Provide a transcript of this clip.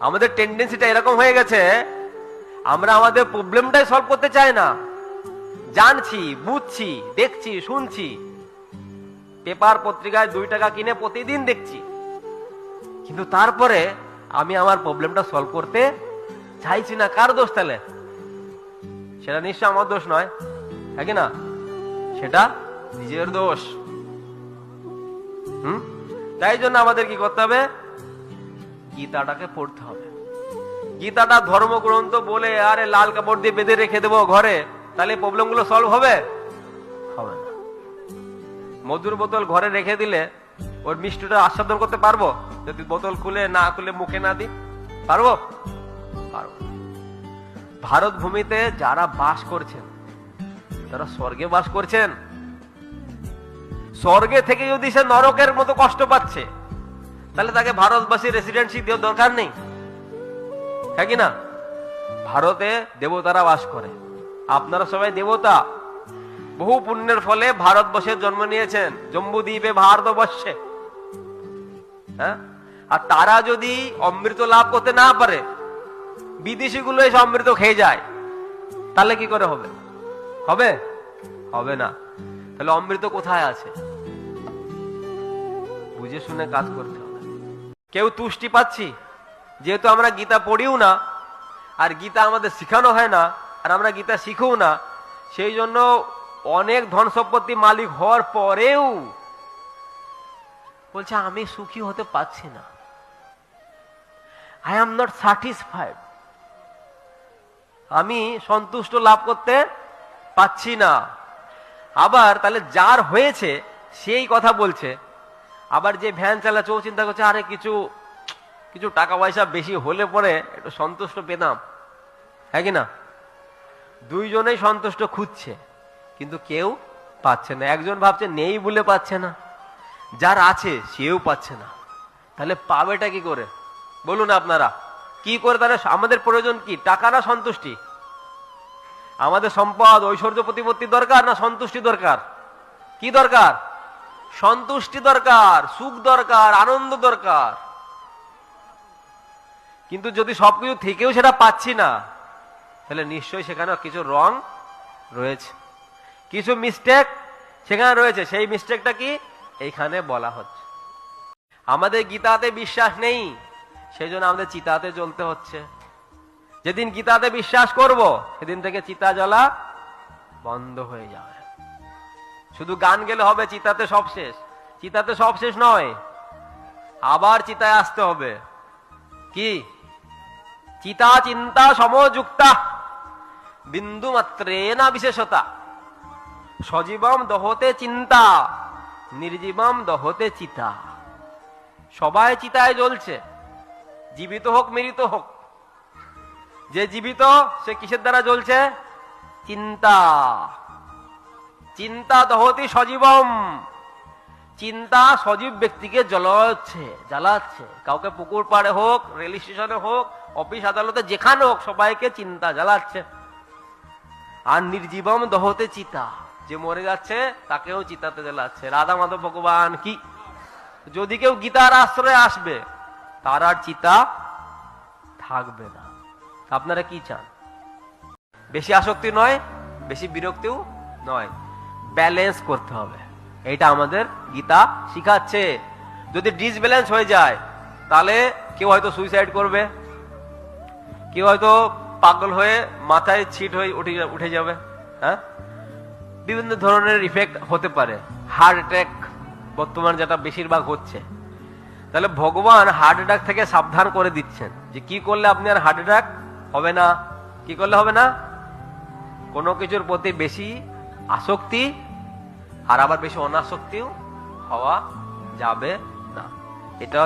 আমাদের টেন্ডেন্সিটা এরকম হয়ে গেছে, আমরা আমাদের প্রবলেমটাই সলভ করতে চাই না। জানছি, বুঝছি, দেখছি, শুনছি। পেপার পত্রিকায় দুই টাকা কিনে প্রতিদিন দেখছি। কিন্তু তারপরে আমি আমার প্রবলেমটা সলভ করতে চাইছি না। কার দোষ তাহলে? সেটা নিশ্চয় আমার দোষ নয় হ্যাঁ না? সেটা নিজের দোষ। হুম? তাই জন্য আমাদের কি করতে হবে? গীতাটাকে পড়তে হবে। গীতাটা ধর্মগ্রন্থ বলে, আরে লাল কাপড় দিয়ে বেঁধে রেখে দেবো ঘরে, তাহলে প্রবলেমগুলো সলভ হবে? হবে না। মধুর বোতল ঘরে রেখে দিলে ওর মিষ্টিটা আস্বাদন করতে পারব? যদি বোতল খুলে না খুলে মুখে না দিই, পারব? পারব। ভারত ভূমিতে যারা বাস করছেন তারা স্বর্গে বাস করছেন, স্বর্গে থেকে যদি সে নরকের মতো কষ্ট পাচ্ছে তাহলে তাকে ভারতবাসী রেসিডেন্সি দেওয়ার দরকার নেই। হ্যাঁ কি না? ভারতে দেবতারা বাস করে। আপনারা সবাই দেবতা। বহু পুণ্যের ফলে ভারতবর্ষের জন্ম নিয়েছেন। জম্বুদ্বীপে ভারতবর্ষে। হ্যাঁ? আর তারা যদি অমৃত লাভ করতে না পারে, বিদেশিগুলো এসে অমৃত খেয়ে যায়, তাহলে কি করে হবে? হবে? হবে না। তাহলে অমৃত কোথায় আছে? বুঝে শুনে কাজ করতে কেউ তুষ্টি পাচ্ছি। যেহেতু আমরা গীতা পড়িও না, আর গীতা আমাদের শিখানো হয় না, আর আমরা গীতা শিখেও না, সেই জন্য অনেক ধন সম্পত্তি মালিক হওয়ার পরেও বলছে, আমি সুখী হতে পারছি না। আই এম নট স্যাটিসফাইড আমি সন্তুষ্ট লাভ করতে পাচ্ছি না। আবার তাহলে যার হয়েছে, সেই কথা বলছে। আবার যে ভ্যান চালাচ্ছে, ও চিন্তা করছে, আরে কিছু কিছু টাকা পয়সা বেশি হলে পরে একটু সন্তুষ্ট পেতাম। হ্যাঁ কি না দুইজনেই সন্তুষ্ট খুঁজছে, কিন্তু কেউ পাচ্ছে না। একজন ভাবছে, নেই বলে পাচ্ছে না। যার আছে, সেও পাচ্ছে না। তাহলে পাবেটা কি করে? বলুন আপনারা, কি করে তাহলে আমাদের প্রয়োজন কি? টাকা না সন্তুষ্টি? আমাদের সম্পদ, ঐশ্বর্য প্রতিপত্তি দরকার না সন্তুষ্টি দরকার? কি দরকার? সন্তুষ্টি দরকার, সুখ দরকার, আনন্দ দরকার। কিন্তু যদি সবকিছু থেকেও সেটা পাচ্ছি না, তাহলে নিশ্চয়ই সেখানে কিছু রং রয়েছে। কিছু মিস্টেক সেখানে রয়েছে। সেই মিস্টেকটা কি? এইখানে বলা হচ্ছে। আমাদের গীতাতে বিশ্বাস নেই সেই জন্য আমাদের চিতাতে জ্বলতে হচ্ছে। যেদিন গীতাতে বিশ্বাস করব, সেদিন থেকে চিতা জ্বলা বন্ধ হয়ে যাবে। শুধু গান গেলে হবে, চিতাতে সব শেষ। চিতাতে সব শেষ নয়, আবার চিতায় আসতে হবে। কি? চিতা, চিন্তা, সমযুক্তা বিন্দু মাত্রে না বিশেষতা। সজীবম দহতে চিন্তা, নির্জীবম দহতে চিতা। সবাই চিতায় জ্বলছে। জীবিত হোক, মৃত হোক। যে জীবিত, সে কিসের দ্বারা জ্বলছে? চিন্তা। চিন্তা দহতি সজীবম। চিন্তা সজীব ব্যক্তিকে জ্বলাচ্ছে, জ্বালাচ্ছে। কাউকে পুকুর পাড়ে হোক, রেল স্টেশনে হোক, অফিস, আদালতে যেখানে হোক, সবাইকে চিন্তা জ্বালাচ্ছে। আর নির্জীবম দহতে চিতা। যে মরে যাচ্ছে, তাকেও চিতাতে জ্বালাচ্ছে। রাধা মাধব ভগবান কি? যদি কেউ গীতার আশ্রয়ে আসবে, তার আর চিতা থাকবে না। আপনারা কি চান? বেশি আসক্তি নয়, বেশি বিরক্তিও নয়। ব্যালেন্স করতে হবে। এটা আমাদের গীতা শিখাচ্ছে। যদি ডিসব্যালেন্স হয়ে যায়, তাহলে কেউ হয়তো সুইসাইড করবে। কেউ হয়তো পাগল হয়ে মাথায় ছিট হয়ে উঠে উঠে যাবে। হ্যাঁ? বিভিন্ন ধরনের ইফেক্ট হতে পারে। হার্ট অ্যাটাক বর্তমান যেটা বেশিরভাগ হচ্ছে। তাহলে ভগবান হার্ট অ্যাটাক থেকে সাবধান করে দিচ্ছেন যে কি করলে আপনি আর হার্ট অ্যাটাক হবে না? কি করলে হবে না? কোনো কিছুর প্রতি বেশি আসক্তি আর আবার বেশি অনাসক্তিও হওয়া যাবে না। এটা